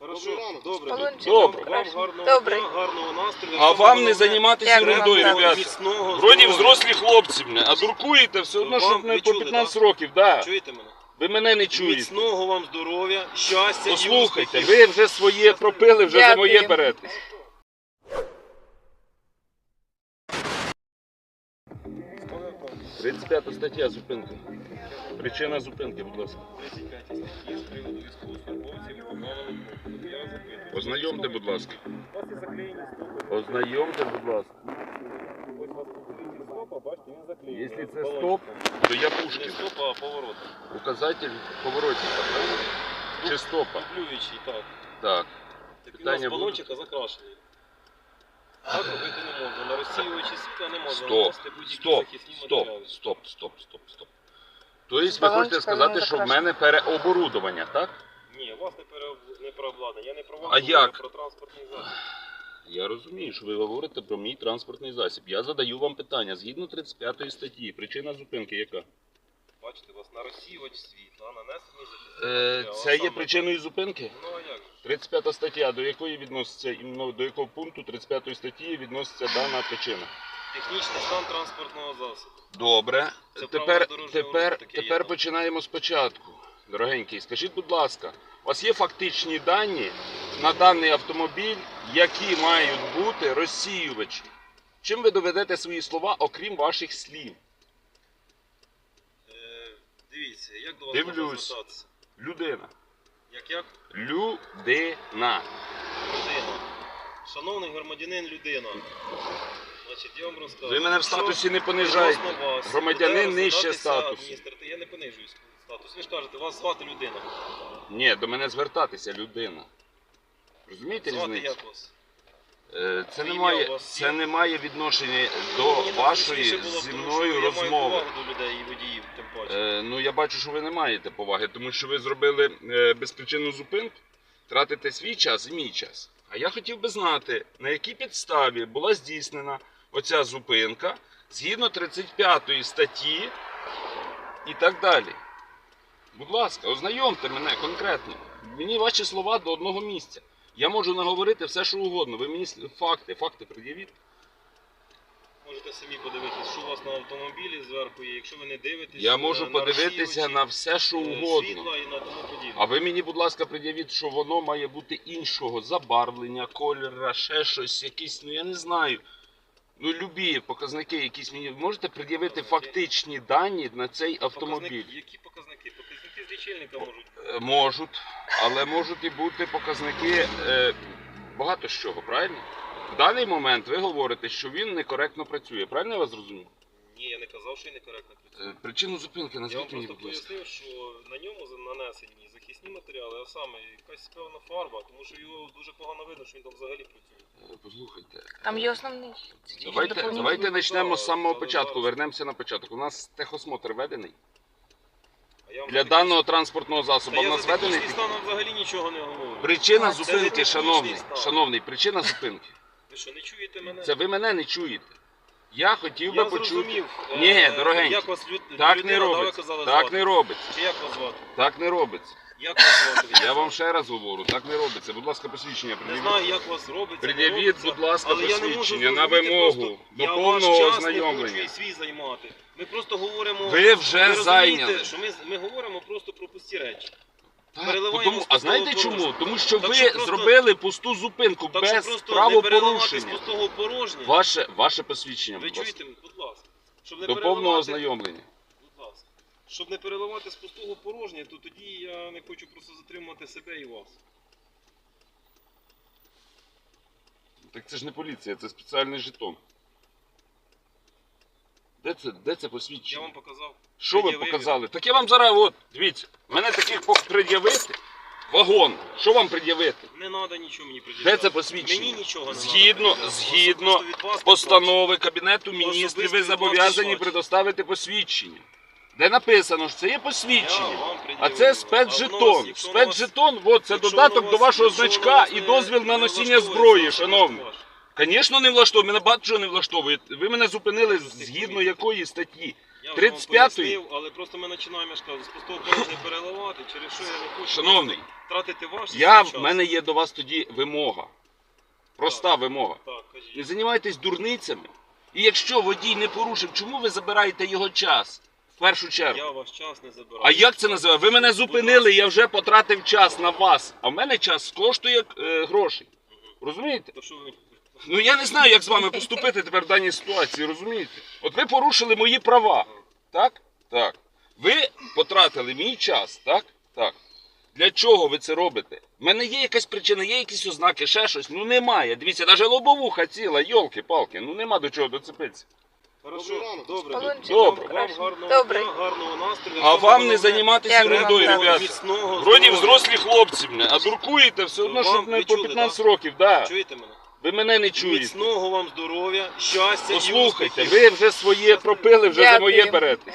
Хорошо, добре. Добре. Вам гарного Добре. дня, гарного настрою. А вам не займатися Дякую вам, ерундою, дякую. ребята. Міцного Вроді здоров'я. взрослі хлопці, мене, а дуркуєте все одно, Вам- щоб не ви по чули, 15 да? років. Да. Чуєте мене? Ви мене не чуєте. Міцного вам здоров'я, щастя і Послухайте, успіхів. ви вже своє пропили, вже за моє Дякую. беретесь. 35 стаття зупинки. Причина зупинки, будь ласка. 35 статті з приводу військовослужбовців обмовили пункту. Я запитую. Ознайомте, будь ласка. У вас є заклеєні стопи. Ознайомте, будь ласка. Ось у вас покритий стоп, а бачите, він заклеєний. Якщо це Балончиком. стоп, то я Не Пушкін. стоп, а поворот. Указатель поворотника, правильно? Чи стопа? Дублюючий, так. Так. Так він у Питання нас балончика закрашений. Так робити не можна. На розсіювачі світла не можна Стоп, наносити будь-які стоп, захисні стоп, матеріали. стоп, стоп, стоп, стоп. Тобто ви Балончик хочете сказати, повинен що в мене переоборудування, так? Ні, у вас не, пере... не переобладнання. Я не про вас А говорю, як? про транспортний засіб. Я розумію, що ви говорите про мій транспортний засіб. Я задаю вам питання згідно 35 статті. Причина зупинки яка? Бачите, у вас на розсіювач світла, нанесений захисний Е, це є причиною зупинки? Ну а як? 35 стаття, до якої відноситься іменно до якого пункту 35 статті відноситься дана причина? Технічний стан транспортного засобу. Добре. Це Тепер, дорожнього тепер, руху, таке є тепер починаємо спочатку. Дорогенький, скажіть, будь ласка, у вас є фактичні дані на даний автомобіль, які мають бути розсіювачі? Чим ви доведете свої слова, окрім ваших слів? Дивіться, як до вас Дивлюсь. можна звертатися? Людина. Як як? Людина. Людина. Шановний громадянин людина. Значить, я вам розкажу. Ви мене в статусі не понижаєте. відносно вас Громадянин нижче розглядатися статусу. адміністратив- Я не понижую статус. Ви ж кажете, вас звати людина. Ні, до мене звертатися людина. Розумієте Звати різницю? як вас? Е, Це не Ім'я має, це не має відношення до Мені вашої було зі тому мною розмови. повагу до людей і водіїв, тим паче. Е, ну я бачу, що ви не маєте поваги, тому що ви зробили е, безпричинну зупинку, тратите свій час і мій час. А я хотів би знати, на якій підставі була здійснена оця зупинка згідно 35 статті і так далі. Будь ласка, ознайомте мене конкретно. Мені ваші слова до одного місця. Я можу наговорити все, що угодно. Ви мені факти, факти пред'явіть. Можете самі подивитись, що у вас на автомобілі зверху є. Якщо ви не дивитесь, Я можу на подивитися на все, що е, угодно. Світла і на тому подібне. А ви мені, будь ласка, пред'явіть, що воно має бути іншого забарвлення, кольора, ще щось, якісь, ну я не знаю. Ну, любі показники якісь мені. Можете пред'явити фактичні дані на цей автомобіль? Показники- які показники? Показники з лічильника можуть. Е, Можуть, але можуть і бути показники е, багато з чого, правильно? В даний момент ви говорите, що він некоректно працює. Правильно я вас зрозумів? Ні, я не казав, що я некоректно працюю. Е, Причину зупинки Я вам назвіть мені, просто будь ласка. пояснив, що на ньому за- нанесені захисні матеріали, а саме якась певна фарба, тому що його дуже погано видно, що він там взагалі працює. Е, Послухайте. Там є основний. Давайте, давайте почнемо з самого початку. Вернемося на початок. У нас техосмотр ведений. Для даного транспортного засобу я нас за технічний ведений. взагалі нічого не говорю. Причина це зупинки, технічний шановний, стан. шановний, причина зупинки. Ви що, не чуєте мене? Це ви мене не чуєте. Я хотів би я почути. зрозумів. Ні, е, дорогенький, Як вас люд... Так людина, не да, ви робиться. казали Так звати? не робиться. Чи як вас звати? Так не робиться. Як вас звати? Я вам ще раз говорю, так не робиться. Будь ласка, посвідчення Не знаю, як вас робиться. не Пред'явіть, робиться, будь ласка, але я не можу посвідчення на зрозуміти вимогу просто, до я повного ваш час не хочу ознайомлення. і свій займати. Ми просто говоримо. Ви вже розумієте, зайняли. Що ми, ми говоримо просто про пусті речі. Так, переливаємо тому, з а пустого знаєте порожнє. чому? Тому що Так ви що просто- зробили пусту зупинку Так що без просто не переливати правопорушення. пустого порожнє. Ваше, ваше посвідчення, Ви будь ласка. чуєте, будь ласка. Щоб не До повного переливати- ознайомлення. Щоб не переливати з пустого порожнє, то тоді я не хочу просто затримувати себе і вас. Так це ж не поліція, це спеціальний жетон. Де це, де це Я посвідчення? вам показав. Що ви пред'явив. показали? Так я вам зараз, от, дивіться, мене таких по- пред'явити. Вагон. Що вам пред'явити? Не треба нічого мені пред'являти. Де це посвідчення? Мені нічого не Згідно, згідно постанови Кабінету міністрів, ви зобов'язані предоставити посвідчення. Де написано, що це є посвідчення. А це спецжетон. Спецжетон, от це додаток до вашого значка і дозвіл на носіння зброї, шановний. Звісно, не влаштовує. Мене багато чого не влаштовує. Ви мене зупинили згідно якої статті. Я 35-ї? вам пояснив, але просто ми починаємо, я ж кажу, з пустого порожня переливати, через що я не хочу Шановний, тратити ваш я, свій в мене є до вас тоді вимога. Проста вимога. Так, Не займайтесь дурницями. І якщо водій не порушив, чому ви забираєте його час? В першу чергу. Я ваш час не забираю. А як це називає? Ви мене зупинили, я вже потратив час на вас. А в мене час коштує е, грошей. Розумієте? То що ви... Ну я не знаю, як з вами поступити тепер в даній ситуації, розумієте? От ви порушили мої права. Так? Так. Ви потратили мій час, так? Так. Для чого ви це робите? У мене є якась причина, є якісь ознаки, ще щось. Ну немає. Дивіться, навіть лобовуха ціла, йолки-палки, ну нема до чого доцепитися. Хорошо, добре. Полончик. Добре. Вам гарного Добре. дня, гарного настрою. А вам не займатися Дякую вам, ерундою, так. ребята. Міцного Вроді здоров'я. взрослі хлопці, мене, а дуркуєте все одно, Вам- щоб не по чули, 15 років. Да. Чуєте мене? Ви мене не чуєте. Міцного вам здоров'я, щастя і Послухайте, успіхів. ви вже своє пропили, вже за моє беретесь.